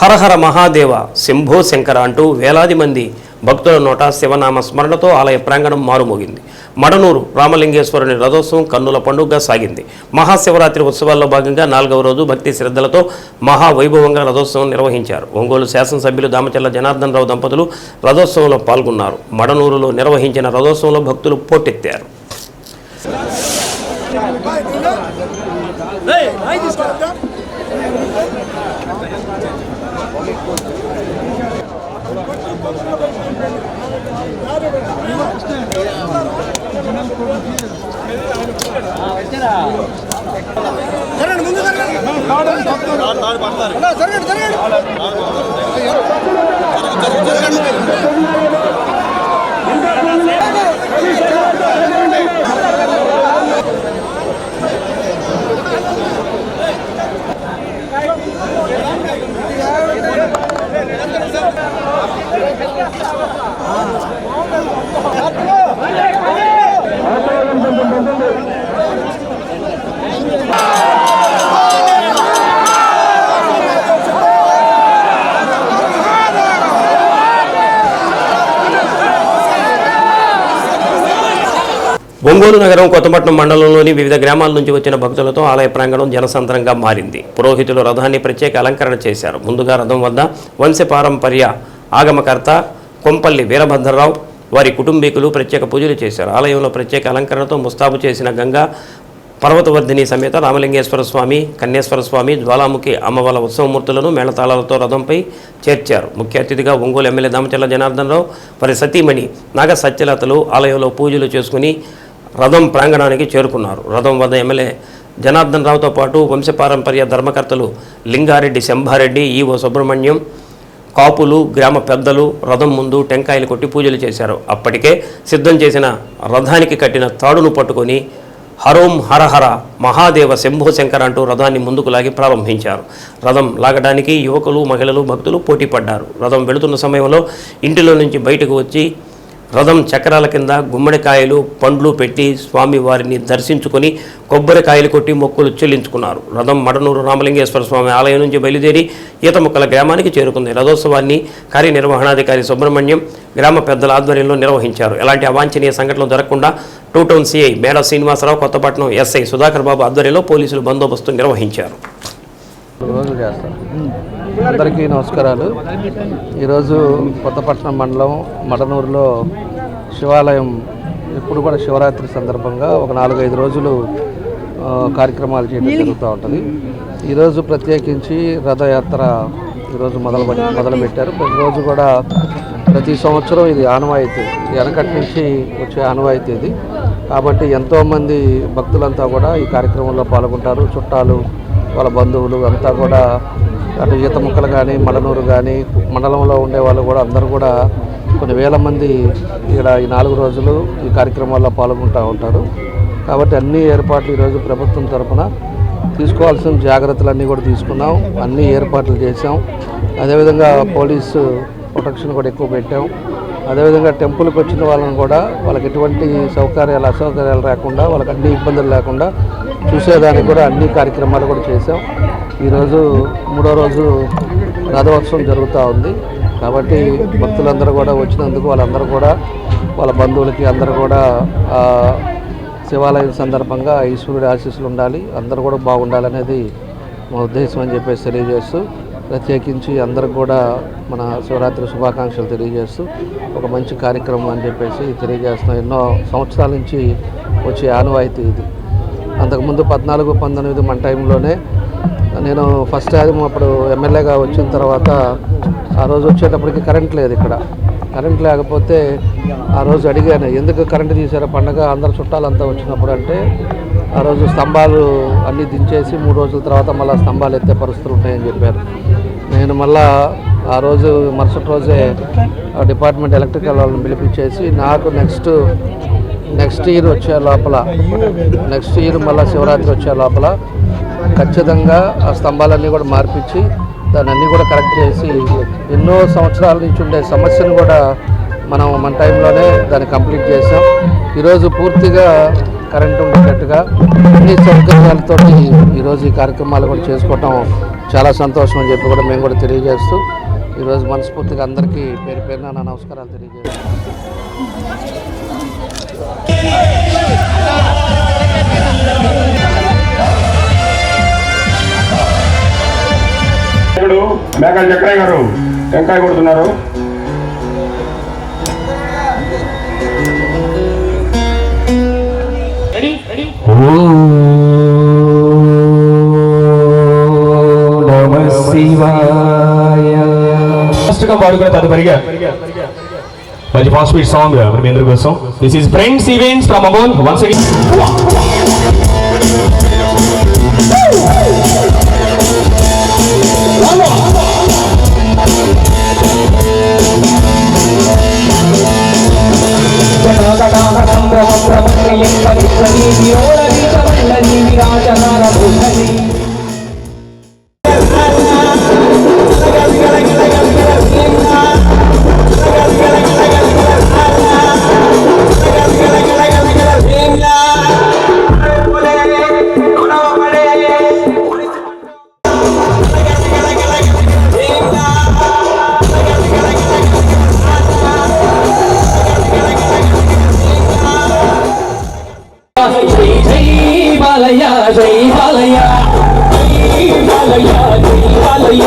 హరహర మహాదేవ శంభో శంకర అంటూ వేలాది మంది భక్తుల నోట శివనామ స్మరణతో ఆలయ ప్రాంగణం మారుమోగింది. మడనూరు రామలింగేశ్వరుని రథోత్సవం కన్నుల పండుగగా సాగింది. మహాశివరాత్రి ఉత్సవాల్లో భాగంగా నాలుగవ రోజు భక్తి శ్రద్ధలతో మహావైభవంగా రథోత్సవం నిర్వహించారు. ఒంగోలు శాసనసభ్యులు దామచల్ల జనార్దన్ రావు దంపతులు రథోత్సవంలో పాల్గొన్నారు. మడనూరులో నిర్వహించిన రథోత్సవంలో భక్తులు పోటెత్తారు. జరగండి ముందు జరగండి అన్నా, జరగండి జరగండి ఒంగోలు నగరం కొత్తపట్నం మండలంలోని వివిధ గ్రామాల నుంచి వచ్చిన భక్తులతో ఆలయ ప్రాంగణం జనసంద్రంగా మారింది. పురోహితులు రథాన్ని ప్రత్యేక అలంకరణ చేశారు. ముందుగా రథం వద్ద వంశపారంపర్య ఆగమకర్త కొంపల్లి వీరభద్రరావు వారి కుటుంబీకులు ప్రత్యేక పూజలు చేశారు. ఆలయంలో ప్రత్యేక అలంకరణతో ముస్తాబు చేసిన గంగా పర్వతవర్ధిని సమేత రామలింగేశ్వర స్వామి కన్యేశ్వర స్వామి జ్వాలాముఖి అమ్మవార్ల ఉత్సవమూర్తులను మేళతాళాలతో రథంపై చేర్చారు. ముఖ్య అతిథిగా ఒంగోలు ఎమ్మెల్యే దామచల్ల జనార్దన్ రావు వారి సతీమణి నాగ సత్యలతలు ఆలయంలో పూజలు చేసుకుని రథం ప్రాంగణానికి చేరుకున్నారు. రథం వద్ద ఎమ్మెల్యే జనార్దన్ రావుతో పాటు వంశపారంపర్య ధర్మకర్తలు లింగారెడ్డి శంభారెడ్డి ఈవో సుబ్రహ్మణ్యం కాపులు గ్రామ పెద్దలు రథం ముందు టెంకాయలు కొట్టి పూజలు చేశారు. అప్పటికే సిద్ధం చేసిన రథానికి కట్టిన తాడును పట్టుకొని హరోం హరహర మహాదేవ శంభో శంకర అంటూ రథాన్ని ముందుకు లాగి ప్రారంభించారు. రథం లాగడానికి యువకులు మహిళలు భక్తులు పోటీ పడ్డారు రథం వెళుతున్న సమయంలో ఇంటిలో నుంచి బయటకు వచ్చి రథం చక్రాల కింద గుమ్మడికాయలు పండ్లు పెట్టి స్వామి వారిని దర్శించుకొని కొబ్బరికాయలు కొట్టి మొక్కులు చెల్లించుకున్నారు. రథం మడనూరు రామలింగేశ్వర స్వామి ఆలయం నుంచి బయలుదేరి ఈతముక్కల గ్రామానికి చేరుకుంది. రథోత్సవాన్ని కార్యనిర్వహణాధికారి సుబ్రహ్మణ్యం గ్రామ పెద్దల ఆధ్వర్యంలో నిర్వహించారు. ఎలాంటి అవాంఛనీయ సంఘటనలు జరగకుండా two town CI Meda Srinivasarao Kothapatnam SI Sudhakar Babu ఆధ్వర్యంలో పోలీసులు బందోబస్తు నిర్వహించారు. రోజులు చేస్తారు అందరికీ నమస్కారాలు. ఈరోజు కొత్తపట్నం మండలం మడనూరులో శివాలయం ఇప్పుడు కూడా శివరాత్రి సందర్భంగా ఒక నాలుగైదు రోజులు కార్యక్రమాలు చేయడం జరుగుతూ ఉంటుంది. ఈరోజు ప్రత్యేకించి రథయాత్ర ఈరోజు మొదలు మొదలుపెట్టారు. ప్రతిరోజు కూడా ప్రతి సంవత్సరం ఇది ఆనవాయితీ. వెనకటి నుంచి వచ్చే ఆనవాయితీ ఇది. కాబట్టి ఎంతోమంది భక్తులంతా కూడా ఈ కార్యక్రమంలో పాల్గొంటారు. చుట్టాలు వాళ్ళ బంధువులు అంతా కూడా అటు ఈత ముక్కలు కానీ మడనూరు కానీ మండలంలో ఉండే వాళ్ళు కూడా అందరూ కూడా కొన్ని వేల మంది ఇక్కడ ఈ నాలుగు రోజులు ఈ కార్యక్రమాల్లో పాల్గొంటూ ఉంటారు. కాబట్టి అన్ని ఏర్పాట్లు ఈరోజు ప్రభుత్వం తరఫున తీసుకోవాల్సిన జాగ్రత్తలన్నీ కూడా తీసుకున్నాం. అన్ని ఏర్పాట్లు చేసాం అదేవిధంగా పోలీసు ప్రొటెక్షన్ కూడా ఎక్కువ పెట్టాం. అదేవిధంగా టెంపుల్కి వచ్చిన వాళ్ళని కూడా వాళ్ళకి ఎటువంటి సౌకర్యాలు అసౌకర్యాలు రాకుండా వాళ్ళకి అన్ని ఇబ్బందులు లేకుండా చూసేదానికి కూడా అన్ని కార్యక్రమాలు కూడా చేసాం ఈరోజు మూడో రోజు రథోత్సవం జరుగుతూ ఉంది. కాబట్టి భక్తులందరూ కూడా వచ్చినందుకు వాళ్ళందరూ కూడా వాళ్ళ బంధువులకి అందరూ కూడా శివాలయం సందర్భంగా ఈశ్వరుడి ఆశీస్సులు ఉండాలి. అందరూ కూడా బాగుండాలనేది మా ఉద్దేశం అని చెప్పేసి తెలియజేస్తూ ప్రత్యేకించి అందరికి కూడా మన శివరాత్రి శుభాకాంక్షలు తెలియజేస్తూ ఒక మంచి కార్యక్రమం అని చెప్పేసి తెలియజేస్తున్నాం. ఎన్నో సంవత్సరాల నుంచి వచ్చే ఆనవాయితీ ఇది. అంతకుముందు పద్నాలుగు పంతొమ్మిది మన టైంలోనే నేను ఫస్ట్ టైం అప్పుడు ఎమ్మెల్యేగా వచ్చిన తర్వాత ఆ రోజు వచ్చేటప్పటికి కరెంట్ లేదు ఇక్కడ. కరెంట్ లేకపోతే ఆ రోజు అడిగాను ఎందుకు కరెంట్ తీసారో పండగ అందరు చుట్టాలంతా వచ్చినప్పుడు అంటే ఆ రోజు స్తంభాలు అన్నీ దించేసి మూడు రోజుల తర్వాత మళ్ళీ స్తంభాలు ఎత్తే పరిస్థితులు ఉంటాయని చెప్పారు. నేను మళ్ళా ఆ రోజు మరుసటి రోజే ఆ డిపార్ట్మెంట్ ఎలక్ట్రికల్ వాళ్ళని పిలిపించేసి నాకు నెక్స్ట్ నెక్స్ట్ ఇయర్ వచ్చే లోపల నెక్స్ట్ ఇయర్ మళ్ళీ శివరాత్రి వచ్చే లోపల ఖచ్చితంగా ఆ స్తంభాలన్నీ కూడా మార్పించి దాన్ని అన్నీ కూడా కరెక్ట్ చేసి ఎన్నో సంవత్సరాల నుంచి ఉండే సమస్యను కూడా మనం మన టైంలోనే దాన్ని కంప్లీట్ చేసాం ఈరోజు పూర్తిగా కరెంట్ ఉండేటట్టుగా అన్ని సౌకర్యాలతో ఈరోజు ఈ కార్యక్రమాలు కూడా చేసుకోవటం చాలా సంతోషం అని చెప్పి కూడా మేము కూడా తెలియజేస్తూ ఈరోజు మనస్ఫూర్తిగా అందరికీ పేరు పేరున నా నమస్కారాలు తెలియజేస్తాను ఇప్పుడు మేకల చక్రయ్య గారు టెంకాయ కొడుతున్నారు. ఫస్ట్గా పాడుకునే తదుపరిగా మంచి ఫాస్ట్ బీట్ సాంగ్ మీ అందరి కోసం this is friends events from Amon once again జై బాలయ్య జై బాలయ్య జై బాలయ్య